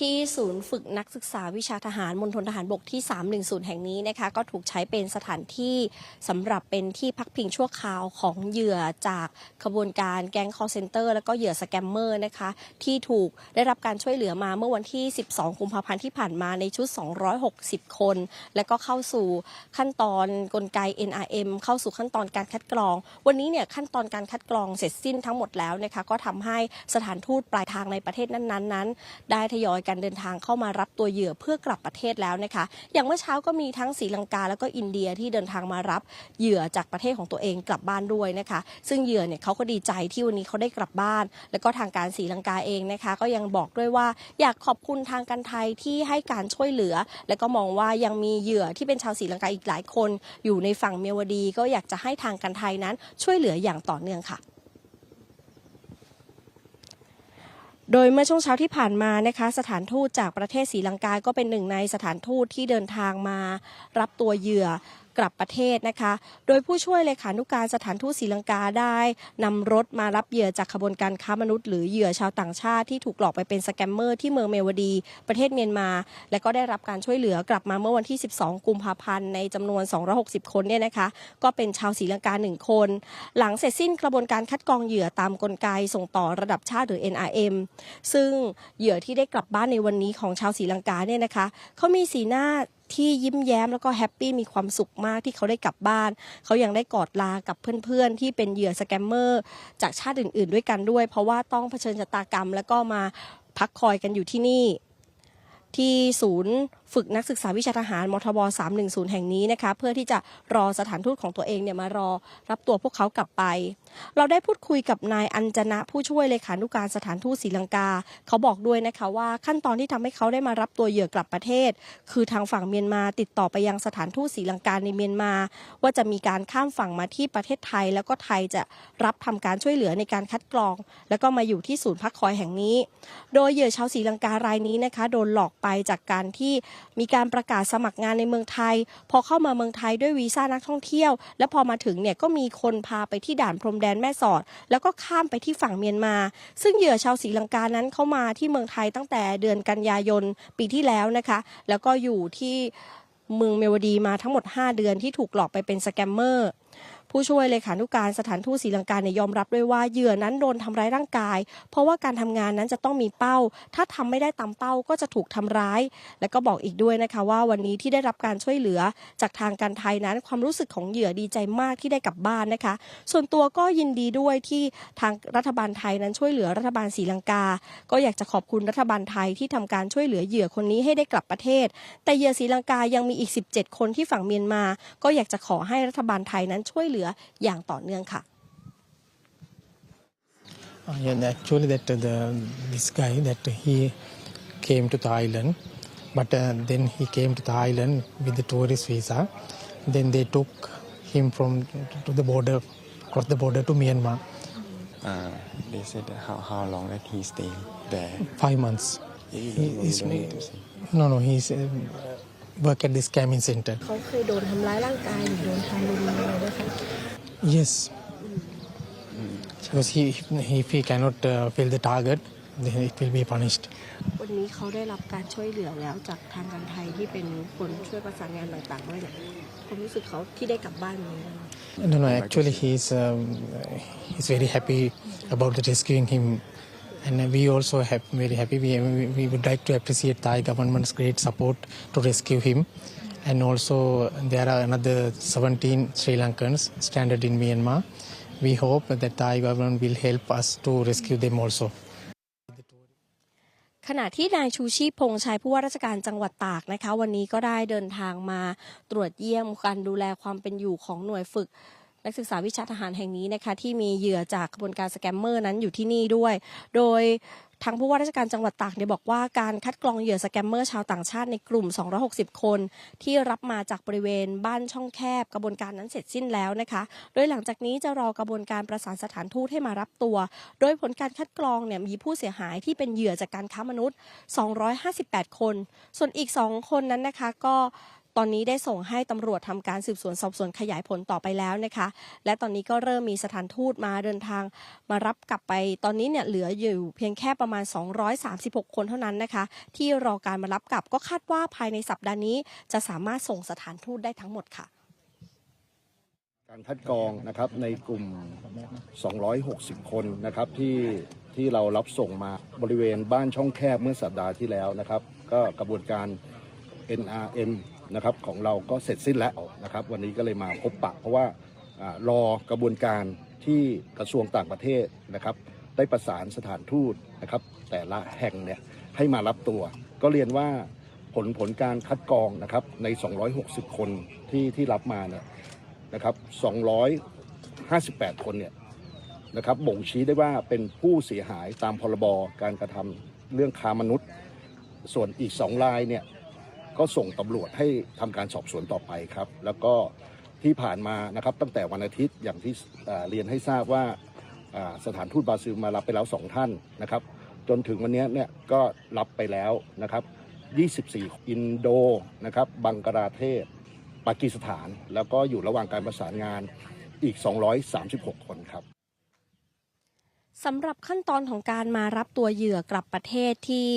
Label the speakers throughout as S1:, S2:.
S1: ที่ศูนย์ฝึกนักศึกษาวิชาทหารมณฑลทหารบกที่ 310 แห่งนี้นะคะ ก็ถูกใช้เป็นสถานที่สำหรับเป็นที่พักพิงชั่วคราวของเหยื่อจากขบวนการแก๊ง call center แล้วก็เหยื่อสแกมเมอร์นะคะ ที่ถูกได้รับการช่วยเหลือมาเมื่อวันที่ 12 กุมภาพันธ์ที่ผ่านมาในชุด 260 คน แล้วก็เข้าสู่ขั้นตอนกลไก NRM เข้าสู่ขั้นตอนการคัดกรอง วันนี้เนี่ยขั้นตอนการคัดกรองเสร็จสิ้นทั้งหมดแล้วนะคะก็ทำให้สถานทูตปลายทางในประเทศนั้นๆนั้น ได้ทยอยการเดินทางเข้ามารับตัวเหยื่อเพื่อกลับประเทศแล้วนะคะ อย่างเมื่อเช้าก็มีทั้งศรีลังกาแล้วก็อินเดียที่เดินทางมารับเหยื่อจากประเทศของตัวเองกลับบ้านด้วยนะคะ ซึ่งเหยื่อเนี่ยเขาก็ดีใจที่วันนี้เขาได้กลับบ้าน แล้วก็ทางการศรีลังกาเองนะคะ ก็ยังบอกด้วยว่าอยากขอบคุณทางการไทยที่ให้การช่วยเหลือ และก็มองว่ายังมีเหยื่อที่เป็นชาวศรีลังกาอีกหลายคน อยู่ในฝั่งเมียวดีก็อยากจะให้ทางการไทยนั้นช่วยเหลืออย่างต่อเนื่องค่ะ โดยเมื่อช่วงเช้าที่ผ่านมานะคะสถานทูตจากประเทศศรีลังกา ก็เป็นหนึ่งในสถานทูตที่เดินทางมารับตัวเหยื่อ กลับประเทศนะคะ โดยผู้ช่วยเลขานุการสถานทูตศรีลังกาได้นำรถมารับเหยื่อจากขบวนการค้ามนุษย์หรือเหยื่อชาวต่างชาติที่ถูกหลอกไปเป็นสแกมเมอร์ที่เมืองเมวดี ประเทศเมียนมา และก็ได้รับการช่วยเหลือกลับมาเมื่อวันที่ 12 กุมภาพันธ์ในจำนวน 260 คนเนี่ยนะคะ ก็เป็นชาวศรีลังกาหนึ่งคน หลังเสร็จสิ้นกระบวนการคัดกรองเหยื่อตามกลไกส่งต่อระดับชาติหรือ NRM ซึ่งเหยื่อที่ได้กลับบ้านในวันนี้ของชาวศรีลังกาเนี่ยนะคะเขามีสีหน้า ที่ยิ้มแย้มแล้วก็แฮปปี้มีความสุขมากที่เขาได้กลับบ้าน เขายังได้กอดลากับเพื่อนๆ ที่เป็นเหยื่อสแกมเมอร์จากชาติอื่นๆ ด้วยกันด้วย เพราะว่าต้องเผชิญชะตากรรม แล้วก็มาพักคอยกันอยู่ที่นี่ ที่ศูนย์ ฝึกนักศึกษาวิชาทหารมทบ 310 แห่งนี้นะคะ เพื่อที่จะรอสถานทูตของตัวเองเนี่ยมารอรับตัวพวกเขากลับไป เราได้พูดคุยกับนายอัญจนะผู้ช่วยเลขานุการสถานทูตศรีลังกา เขาบอกด้วยนะคะว่าขั้นตอนที่ทำให้เขาได้มารับตัวเหยื่อกลับประเทศ คือทางฝั่งเมียนมาติดต่อไปยังสถานทูตศรีลังกาในเมียนมา ว่าจะมีการข้ามฝั่งมาที่ประเทศไทย แล้วก็ไทยจะรับทำการช่วยเหลือในการคัดกรอง แล้วก็มาอยู่ที่ศูนย์พักคอยแห่งนี้ โดยเหยื่อชาวศรีลังการายนี้นะคะ โดนหลอกไปจากการที่มีการประกาศสมัครงานในเมืองไทย พอเข้ามาเมืองไทยด้วยวีซ่านักท่องเที่ยว และพอมาถึงเนี่ยก็มีคนพาไปที่ด่านพรมแดนแม่สอด แล้วก็ข้ามไปที่ฝั่งเมียนมา ซึ่งเหยื่อชาวศรีลังกานั้นเข้ามาที่เมืองไทยตั้งแต่เดือนกันยายนปีที่แล้วนะคะ แล้วก็อยู่ที่เมืองเมวดีมาทั้งหมด 5 เดือนที่ถูกหลอกไปเป็นสแกมเมอร์ ผู้ช่วยเลขานุการสถานทูตศรีลังกาเนี่ยยอมรับด้วยว่าเหยื่อนั้นโดนทำร้ายร่างกาย เพราะว่าการทำงานนั้นจะต้องมีเป้า ถ้าทำไม่ได้ตามเป้าก็จะถูกทำร้าย และก็บอกอีกด้วยนะคะว่าวันนี้ที่ได้รับการช่วยเหลือ จากทางการไทยนั้นความรู้สึกของเหยื่อดีใจมากที่ได้กลับบ้านนะคะ ส่วนตัวก็ยินดีด้วยที่ทางรัฐบาลไทยนั้นช่วยเหลือรัฐบาลศรีลังกา ก็อยากจะขอบคุณรัฐบาลไทยที่ทำการช่วยเหลือเหยื่อคนนี้ให้ได้กลับประเทศ แต่เหยื่อศรีลังกายังมีอีก 17 คนที่ฝั่งเมียนมา ก็อยากจะขอให้รัฐบาลไทยนั้นช่วยเหลืออย่างต่อเนื่องค่ะ
S2: Uh, yeah, actually, that uh, the this guy that he came to Thailand, but uh, then he came to Thailand with the tourist visa. Then they took him from to the border, across the border to Myanmar.
S3: Uh, they said how, how long that he stayed there.
S2: Five months.
S3: You
S2: He,
S3: don't- you
S2: he's,
S3: don't need to say.
S2: no, no, he's uh, work at this scamming center.
S1: เขาเคยโดนทำร้ายร่างกายหรือโดนทำรุนแรงไหมคะ
S2: Yes, because he if he cannot uh, fill the target, then it will be punished.
S1: วันนี้เขาได้รับการช่วยเหลือแล้วจากทางการไทยที่เป็นคนช่วยประสานงานต่างๆด้วยเนี่ยความรู้สึกเขาที่ได้กลับบ้านนี้
S2: No, no. Actually, he's um, he's very happy about the rescuing him, and we also have very happy. We, we would like to appreciate Thai government's great support to rescue him, and also there are another 17 Sri Lankans stranded in Myanmar. We hope that Thai government will help us to rescue them also.
S1: ขณะที่นายชูชีพพงชัยผู้ว่าราชการจังหวัดตากนะคะ วันนี้ก็ได้เดินทางมาตรวจเยี่ยมการดูแลความเป็นอยู่ของหน่วยฝึก นักศึกษาวิชาทหารแห่งนี้นะคะที่มีเหยื่อจากกระบวนการสแกมเมอร์นั้นอยู่ที่นี่ด้วย โดยทางผู้ว่าราชการจังหวัดตากเนี่ยบอกว่าการคัดกรองเหยื่อสแกมเมอร์ชาวต่างชาติในกลุ่ม 260 คน ที่รับมาจากบริเวณบ้านช่องแคบ กระบวนการนั้นเสร็จสิ้นแล้วนะคะ โดยหลังจากนี้จะรอกระบวนการประสานสถานทูตให้มารับตัว โดยผลการคัดกรองเนี่ยมีผู้เสียหายที่เป็นเหยื่อจากการค้ามนุษย์ 258 คน ส่วนอีก 2 คนนั้นนะคะก็ ตอนนี้ได้ส่งให้ตำรวจทำการสืบสวนสอบสวนขยายผลต่อไปแล้วนะคะ และตอนนี้ก็เริ่มมีสถานทูตมาเดินทาง มารับกลับไป ตอนนี้เนี่ยเหลืออยู่เพียงแค่ประมาณ 236 คนเท่านั้นนะคะ ที่รอการมารับกลับก็คาดว่าภายในสัปดาห์นี้ จะสามารถส่งสถานทูตได้ทั้งหมดค่ะ
S4: การคัดกรองนะครับในกลุ่ม 260 คนนะครับที่ที่เรารับส่งมาบริเวณบ้านช่องแคบเมื่อสัปดาห์ที่แล้วนะครับ ก็กระบวนการ NRM นะครับของเราก็เสร็จสิ้นแล้วนะครับ วันนี้ก็เลยมาพบปะ เพราะว่ารอกระบวนการที่กระทรวงต่างประเทศนะครับ ได้ประสานสถานทูตนะครับ แต่ละแห่งเนี่ยให้มารับตัว ก็เรียนว่าผลผลการคัดกรองนะครับใน 260 คนที่ที่รับมาเนี่ยนะครับ 258 คนเนี่ยนะครับบ่งชี้ได้ว่าเป็นผู้เสียหายตามพรบการกระทำเรื่องค้ามนุษย์ ส่วนอีก 2 รายเนี่ย ก็ส่งตำรวจให้ทำการสอบสวนต่อไปครับ แล้วก็ที่ผ่านมานะครับตั้งแต่วันอาทิตย์อย่างที่เเรียนให้ทราบว่าอ่าสถานทูตบราซิลมารับไปแล้ว 2 ท่านนะครับ จนถึงวันนี้เนี่ยก็รับไปแล้วนะครับ 24 อินโดนะครับบังกลาเทศ ปากีสถาน แล้วก็อยู่ระหว่างการประสานงานอีก 236 คนครับ
S1: สำหรับขั้นตอนของการมารับตัวเหยื่อกลับประเทศที่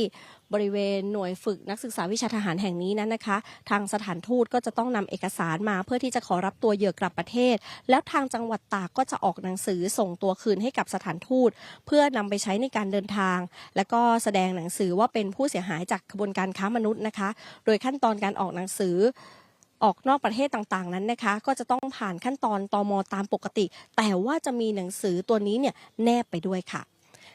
S1: บริเวณหน่วยฝึกนักศึกษาวิชาทหารแห่งนี้นั้นนะคะ ทางสถานทูตก็จะต้องนำเอกสารมาเพื่อที่จะขอรับตัวเหยื่อกลับประเทศ แล้วทางจังหวัดตากก็จะออกหนังสือส่งตัวคืนให้กับสถานทูต เพื่อนำไปใช้ในการเดินทาง และก็แสดงหนังสือว่าเป็นผู้เสียหายจากขบวนการค้ามนุษย์นะคะ โดยขั้นตอนการออกหนังสือออกนอกประเทศต่างๆนั้นนะคะ ก็จะต้องผ่านขั้นตอนตมตามปกติ แต่ว่าจะมีหนังสือตัวนี้เนี่ยแนบไปด้วยค่ะ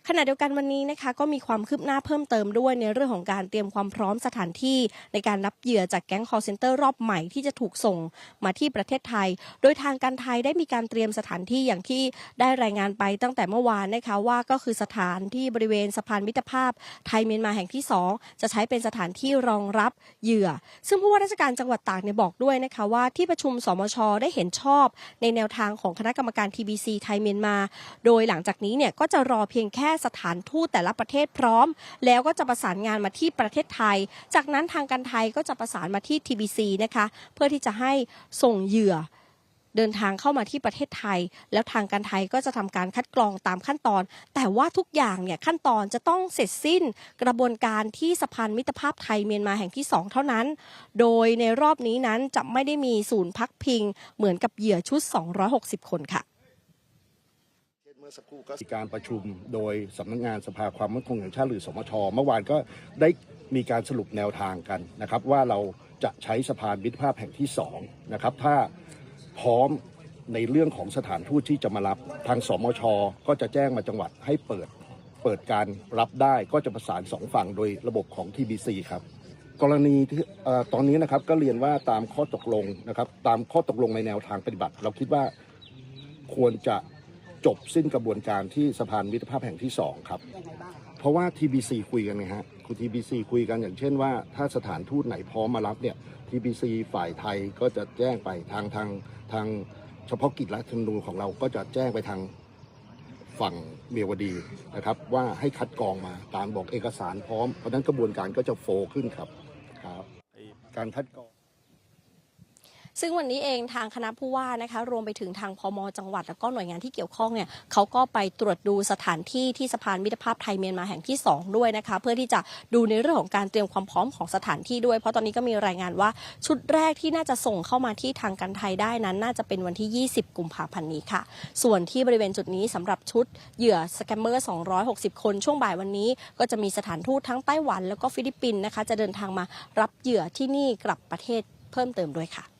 S1: ขณะเดียวกันวันนี้นะคะก็มีความคืบหน้าเพิ่มเติมด้วยในเรื่องของการเตรียมความพร้อมสถานที่ในการรับเหยื่อจากแก๊ง call center รอบใหม่ที่จะถูกส่งมาที่ประเทศไทย โดยทางการไทยได้มีการเตรียมสถานที่อย่างที่ได้รายงานไปตั้งแต่เมื่อวานนะคะว่าก็คือสถานที่บริเวณสะพานมิตรภาพไทยเมียนมาแห่งที่ 2 จะใช้เป็นสถานที่รองรับเหยื่อ ซึ่งผู้ว่าราชการจังหวัดตากเนี่ยบอกด้วยนะคะว่าที่ประชุมสมชได้เห็นชอบ ในแนวทางของคณะกรรมการ TBC ไทยเมียนมา โดยหลังจากนี้เนี่ยก็จะรอเพียงแค่สถานทูตแต่ละประเทศพร้อม แล้วก็จะประสานงานมาที่ประเทศไทย จากนั้นทางการไทยก็จะประสานมาที่ TBC นะคะเพื่อที่จะให้ส่งเหยื่อเดินทางเข้ามาที่ประเทศไทย แล้วทางการไทยก็จะทำการคัดกรองตามขั้นตอน แต่ว่าทุกอย่างเนี่ยขั้นตอนจะต้องเสร็จสิ้นกระบวนการที่สะพานมิตรภาพไทยเมียนมาแห่งที่ 2 เท่านั้น โดยในรอบนี้นั้นจะไม่ได้มีศูนย์พักพิง เหมือนกับเหยื่อชุด 260 คนค่ะ
S4: มื่อสักครู่ก็มีการประชุมโดยสำนักงานสภาความมั่นคงแห่งชาติหรือสมชเมื่อวานก็ได้มีการสรุปแนวทางกันนะครับ ว่าเราจะใช้สะพานมิตรภาพแห่งที่2นะครับถ้าพร้อมในเรื่องของสถานทูตที่จะมารับทางสมชก็จะแจ้งมาจังหวัดให้เปิดเปิดการรับได้ก็จะประสานสองฝั่งโดยระบบของ TBC ครับกรณีที่ตอนนี้นะครับก็เรียนว่าตามข้อตกลงนะครับตามข้อตกลงในแนวทางปฏิบัติ เราคิดว่าควรจะ จบสิ้นกระบวนการที่สะพานมิตรภาพแห่งที่สองครับ เพราะว่า TBC คุยกันไงฮะคุณ TBC คุยกันอย่างเช่นว่า ถ้าสถานทูตไหนพร้อมมารับเนี่ย TBC ฝ่ายไทยก็จะแจ้งไปทางทางทางเฉพาะกิจและธรรมนูญของเราก็จะแจ้งไปทางฝั่งเมียวดีนะครับ ว่าให้คัดกรองมาตามบอกเอกสารพร้อม เพราะฉะนั้นกระบวนการก็จะโฟล์ขึ้นครับครับ การคัดกรอง
S1: ซึ่งวันนี้เองทางคณะผู้ว่านะคะรวมไปถึงทางพมจังหวัด แล้วก็หน่วยงานที่เกี่ยวข้องเนี่ยเขาก็ไปตรวจดูสถานที่ที่สะพานมิตรภาพไทยเมียนมาแห่งที่ 2 ด้วยนะคะ เพื่อที่จะดูในเรื่องของการเตรียมความพร้อมของสถานที่ด้วย เพราะตอนนี้ก็มีรายงานว่าชุดแรกที่น่าจะส่งเข้ามาที่ทางการไทยได้นั้นน่าจะเป็นวันที่ 20 กุมภาพันธ์นี้ค่ะ ส่วนที่บริเวณจุดนี้สำหรับชุดเหยื่อสแกมเมอร์ 260 คนช่วงบ่ายวันนี้ ก็จะมีสถานทูตทั้งไต้หวันแล้วก็ฟิลิปปินส์นะคะ จะเดินทางมารับเหยื่อที่นี่กลับประเทศเพิ่มเติมด้วยค่ะ